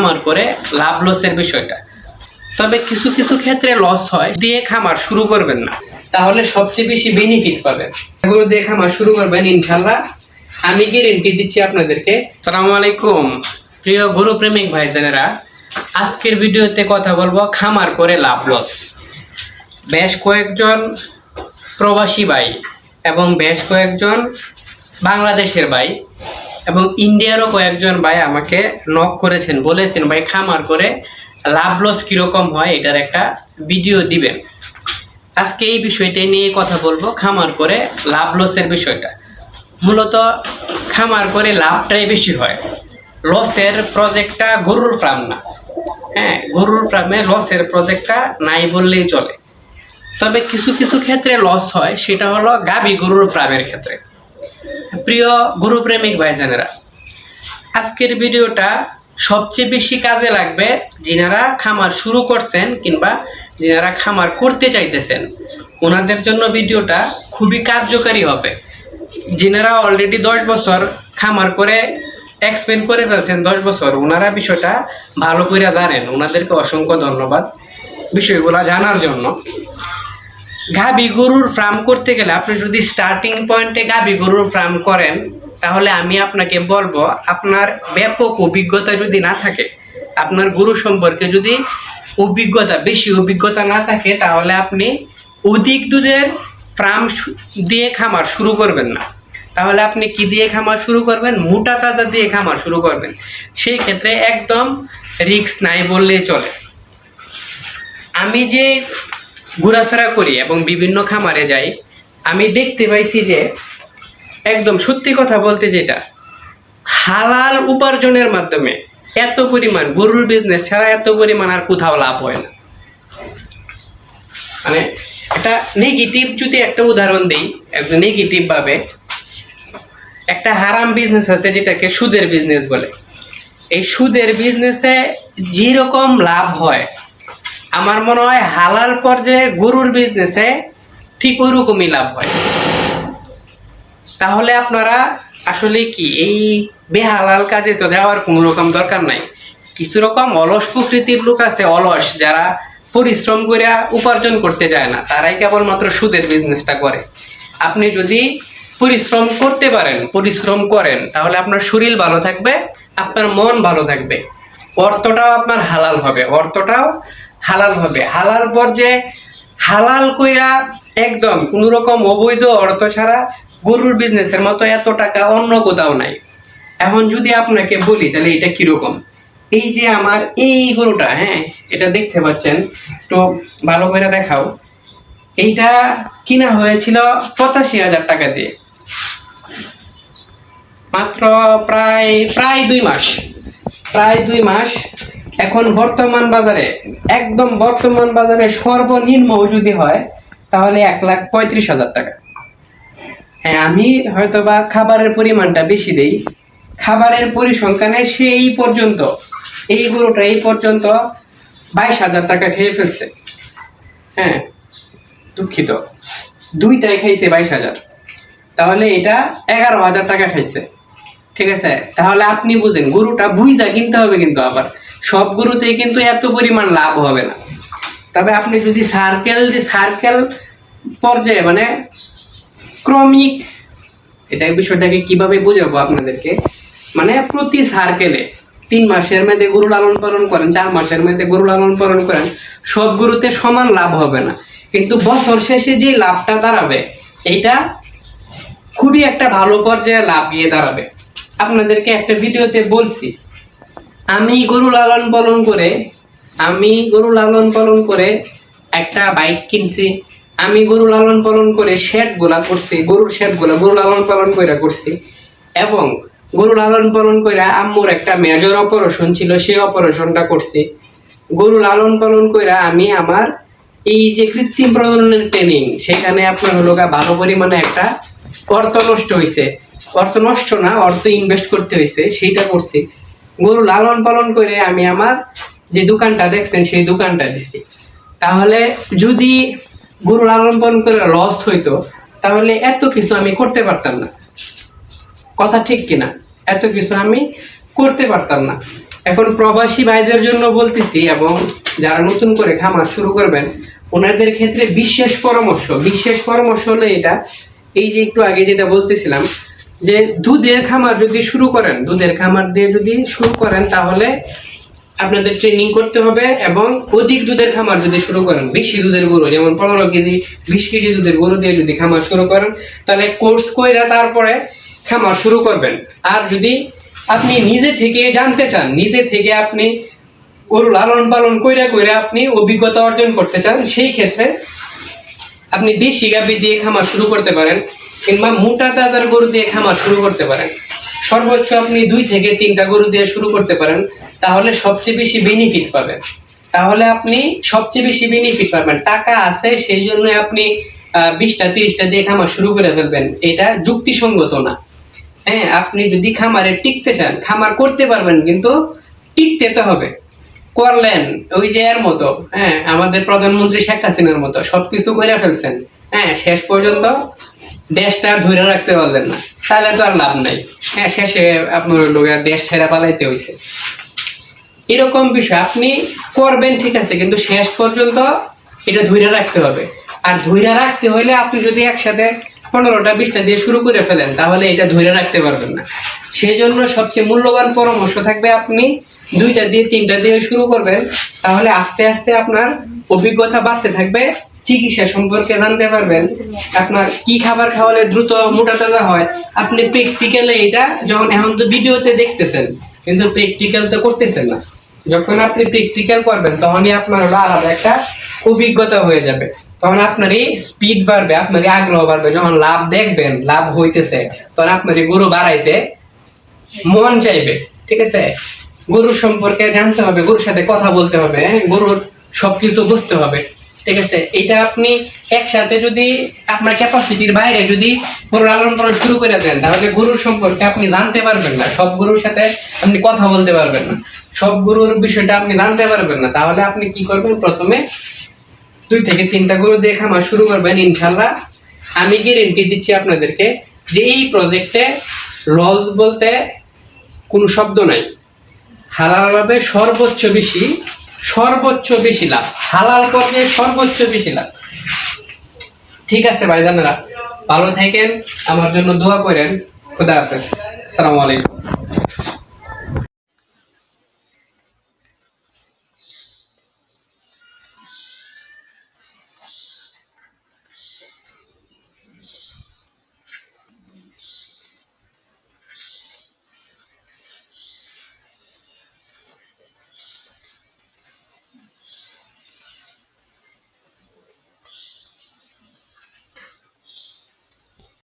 খামার করে লাভ লসের বিষয়টা। তবে কিছু কিছু ক্ষেত্রে লস হয়, দিয়ে খামার শুরু করবেন না। তাহলে সবচেয়ে বেশি বেনিফিট পাবেন। গরু দিয়ে খামার শুরু করবেন ইনশাল্লাহ আমি গ্যারেন্টি দিচ্ছি আপনাদেরকে। সালামু আলাইকুম, প্রিয় গরু প্রেমিক ভাই বোনেরা আজকের ভিডিওতে কথা বলব খামার করে লাভ লস বেশ কয়েকজন প্রবাসী ভাই এবং বেশ কয়েকজন বাংলাদেশের ভাই। ইন্ডিয়ারও কয়েকজন ভাই আমাকে নক করেছেন, বলেছেন, ভাই, খামার করে লাভ লস কীরকম হয় এটার একটা ভিডিও দিবেন। আজকে এই বিষয়টা নিয়ে কথা বলব, খামার করে লাভ লসের বিষয়টা। মূলত খামার করে লাভটাই বেশি হয়। লসের প্রজেক্টটা গরুর ফার্ম না। হ্যাঁ গরুর ফার্মে লসের প্রজেক্টটা নাই বললেই চলে। তবে কিছু কিছু ক্ষেত্রে লস হয়, সেটা হলো গাবি গরুর ফার্মের ক্ষেত্রে। প্রিয় গরুপ্রেমিক ভাইজানেরা, আজকের ভিডিওটা সবচেয়ে বেশি কাজে লাগবে যিনারা খামার শুরু করছেন কিংবা যিনারা খামার করতে চাইতেছেন। ওনাদের জন্য ভিডিওটা খুবই কার্যকারী হবে। যিনারা অলরেডি দশ বছর খামার করে এক্সপ্লেন করে ফেলছেন দশ বছর, ওনারা বিষয়টা ভালো করে জানেন। ওনাদেরকে অসংখ্য ধন্যবাদ বিষয়গুলো জানার জন্য। গাবি গরুর ফার্ম করতে গেলে আপনি যদি স্টার্টিং পয়েন্টে গাবি গরুর ফার্ম করেন, তাহলে আমি আপনাকে বলব, আপনার ব্যাপক অভিজ্ঞতা যদি না থাকে, আপনার গরু সম্পর্কে যদি অভিজ্ঞতা, বেশি অভিজ্ঞতা না থাকে, তাহলে আপনি অধিক দুধের ফার্ম দিয়ে খামার শুরু করবেন না। তাহলে আপনি কি দিয়ে খামার শুরু করবেন? মোটা তাজা দিয়ে খামার শুরু করবেন। সেই ক্ষেত্রে একদম রিস্ক নাই বললেই চলে। আমি যে ঘোরাফেরা করি এবং বিভিন্ন খামারে যাই, আমি দেখতে পাইছি যে একদম সত্যি কথা বলতে যেটা, হালাল উপার্জনের মাধ্যমে এত পরিমাণ গরুর বিজনেস ছাড়া এত পরিমাণ আর কোথাও লাভ হয় না। মানে একটা নেগেটিভ যদি একটা উদাহরণ দিই, একদম নেগেটিভভাবে একটা হারাম বিজনেস আছে যেটাকে সুদের বিজনেস বলে। এই সুদের বিজনেসে যেরকম লাভ হয় আমার মনে হয় হালাল পর্যায়ে গরুর বিজনেসে ঠিক ওই রকমই লাভ হয়। তাহলে আপনারা আসলে কি এই বেহালাল কাজে তো যাওয়ার কোনো রকম দরকার নাই? কিছু রকম অলস প্রকৃতির লোক আছে অলস, যারা পরিশ্রম করে উপার্জন করতে যায় না, তারাই কেবলমাত্র সুদের বিজনেসটা করে। আপনি যদি পরিশ্রম করতে পারেন, পরিশ্রম করেন, তাহলে আপনার শরীর ভালো থাকবে, আপনার মন ভালো থাকবে। অর্থটাও আপনার হালাল হবে, অর্থটাও হালাল হবে। হালাল পর্যায়ে হালাল কইরা একদম কোনো রকম অবৈধ অর্থ ছাড়া গরুর বিজনেসের মতো এত টাকা অন্য কোথাও নাই। এখন যদি আপনাকে বলি, তাহলে এটা কীরকম এই যে আমার এই গরুটা হ্যাঁ এটা দেখতে পাচ্ছেন তো ভালো করে দেখাও। এইটা কিনা হয়েছিল পঁচাশি হাজার টাকা দিয়ে। মাত্র প্রায় প্রায় দুই মাস, প্রায় দুই মাস এখন বর্তমান বাজারে, একদম বর্তমান বাজারে সর্বনিম্ন যদি হয়, তাহলে এক লাখ পঁয়ত্রিশ হাজার টাকা। হ্যাঁ আমি হয়তো বা খাবারের পরিমাণটা বেশি দেই। খাবারের পরিসংখ্যানে সে এই পর্যন্ত, এই গরুটা এই পর্যন্ত বাইশ হাজার টাকা খেয়ে ফেলছে। হ্যাঁ দুঃখিত। দুইটাই খাইছে বাইশ হাজার। তাহলে এটা এগারো হাজার টাকা খাইছে। ঠিক আছে? তাহলে আপনি বুঝেন, গরুটা বুঝা কিনতে হবে কিন্তু আবার। সব গরুতেই কিন্তু এত পরিমাণ লাভ হবে না। তবে আপনি যদি সার্কেল সার্কেল পর্যায়ে মানে ক্রমিক এটা বিষয়টাকে কীভাবে বোঝাবো আপনাদেরকে? মানে প্রতি সার্কেলে তিন মাসের মধ্যে গরু লালন পালন করেন, চার মাসের মধ্যে গরু লালন পালন করেন, সব গরুতে সমান লাভ হবে না। কিন্তু বছর শেষে যে লাভটা দাঁড়াবে, এইটা খুবই একটা ভালো পর্যায়ে লাভ গিয়ে দাঁড়াবে। আপনাদেরকে একটা ভিডিওতে বলছি, আমি গরু লালন পালন করে, আমি গরু লালন পালন করে একটা বাইক কিনছি, আমি গরু লালন পালন করে শেডগুলা করছি, গরুর শেডগুলা, গরু লালন পালন করে করছি। এবং গরু লালন পালন করে আম্মুর একটা মেজর অপারেশন ছিল, সেই অপারেশনটা করছি। গরু লালন পালন করে আমি আমার এই যে কৃত্রিম প্রজননের ট্রেনিং সেখানে আপনার হলো ভালো পরিমাণে একটা অর্থ নষ্ট হয়েছে অর্থ নষ্ট না, অর্থ ইনভেস্ট করতে হয়েছে সেইটা করছি। গরু লালন পালন করে আমি আমার যে দোকানটা দেখছেন, সেই দোকানটা দিছি। তাহলে যদি গরু লালন পালন করে লস হইতো, তাহলে এত কিছু আমি করতে পারতাম না। কথা ঠিক কিনা? এত কিছু আমি করতে পারতাম না। এখন প্রবাসী ভাইদের জন্য বলতেছি এবং যারা নতুন করে খামার শুরু করবেন, ওনাদের ক্ষেত্রে বিশেষ পরামর্শ বিশেষ পরামর্শ হলো এটা এই যে একটু আগে যেটা বলতেছিলাম, যে দুধের খামার যদি শুরু করেন, দুধের খামার দিয়ে যদি শুরু করেন, তাহলে আপনাদের ট্রেনিং করতে হবে এবং অধিক দুধের খামার যদি শুরু করেন, বেশি দুধের গরু, যেমন পনেরো কেজি, বিশ কেজি দুধের গরু দিয়ে যদি খামার শুরু করেন, তাহলে কোর্স কইরা তারপরে খামার শুরু করবেন। আর যদি আপনি নিজে থেকে জানতে চান, নিজে থেকে আপনি গরু লালন পালন কইরা কইরা আপনি অভিজ্ঞতা অর্জন করতে চান, সেই ক্ষেত্রে আপনি দেশি গাভি দিয়ে খামার শুরু করতে পারেন কিংবা মোটা দাদার গরু দিয়ে খামার শুরু করতে পারেন। সর্বোচ্চ আপনি দুই থেকে তিনটা গরু দিয়ে শুরু করতে পারেন, তাহলে সবচেয়ে বেশি বেনিফিট পাবেন। তাহলে আপনি সবচেয়ে বেশি বেনিফিট পাবেন। টাকা আছে, সেই জন্য আপনি বিশটা, তিরিশটা দিয়ে খামার শুরু করে ফেলবেন। এটা যুক্তিসঙ্গত না। হ্যাঁ আপনি যদি খামারে টিকতে চান, খামার করতে পারবেন, কিন্তু টিকতে তো হবে। করলেন, ওই যে এর মতো হ্যাঁ আমাদের প্রধানমন্ত্রী শেখ হাসিনার মতো, সবকিছু করে ফেলছেন। হ্যাঁ শেষ পর্যন্ত দেশটা ধরে রাখতে পারলেন না। তাহলে তো আর লাভ নাই। হ্যাঁ শেষে আপনার লোক দেশ ছেড়া পালাইতে হয়েছে এরকম বিষয়, আপনি করবেন ঠিক আছে, কিন্তু শেষ পর্যন্ত এটা ধৈর্য রাখতে হবে। আর ধৈর্য রাখতে হলে আপনি যদি একসাথে পনেরোটা বিশটা দিয়ে শুরু করে ফেলেন, তাহলে এটা ধরে রাখতে পারবেন না। সেই জন্য সবচেয়ে মূল্যবান পরামর্শ থাকবে আপনি দুইটা দিয়ে, তিনটা দিয়ে শুরু করবেন, তাহলে আস্তে আস্তে আপনার অভিজ্ঞতা বাড়তে থাকবে, চিকিৎসা সম্পর্কে জানতে পারবেন, আপনার কি খাবার খাওয়ালে দ্রুত মোটা তাজা হয়, আপনি প্র্যাকটিক্যালে এটা যখন এখন তো ভিডিওতে দেখতেছেন, কিন্তু প্র্যাকটিক্যাল তো করতেছেন না। যখন আপনি প্র্যাকটিক্যাল করবেন, তখনই আপনার আলাদা একটা অভিজ্ঞতা হয়ে যাবে। তখন আপনার এই স্পিড বাড়বে, আপনার আগ্রহ বাড়বে, যখন লাভ দেখবেন, লাভ হইতেছে, তখন আপনার এই গরু বাড়াইতে মন চাইবে, ঠিক আছে? গরুর সম্পর্কে জানতে হবে, গরুর সাথে কথা বলতে হবে হ্যাঁ? গরুর সবকিছু বুঝতে হবে, ঠিক আছে? এটা আপনি একসাথে যদি আপনার ক্যাপাসিটির বাইরে যদি গরু লালন পালন শুরু করে দেন, তাহলে গরুর সম্পর্কে আপনি জানতে পারবেন না, সব গরুর সাথে আপনি কথা বলতে পারবেন না, সব গরুর বিষয়টা আপনি জানতে পারবেন না, তাহলে আপনি কি করবেন? প্রথমে দুই থেকে তিনটা গরু দিয়ে খামার শুরু করবেন ইনশাল্লাহ আমি গ্যারেন্টি দিচ্ছি আপনাদেরকে যে এই প্রজেক্টে লস বলতে কোনো শব্দ নাই। হালালভাবে সর্বোচ্চ বেশি সর্বোচ্চ বেশি লাভ। হালাল পর্যায়ে সর্বোচ্চ বেশি লাভ। ঠিক আছে ভাইজানেরা, ভালো থাকেন, আমার জন্য দোয়া করেন। খুদা হাফেজ। আসসালামু আলাইকুম।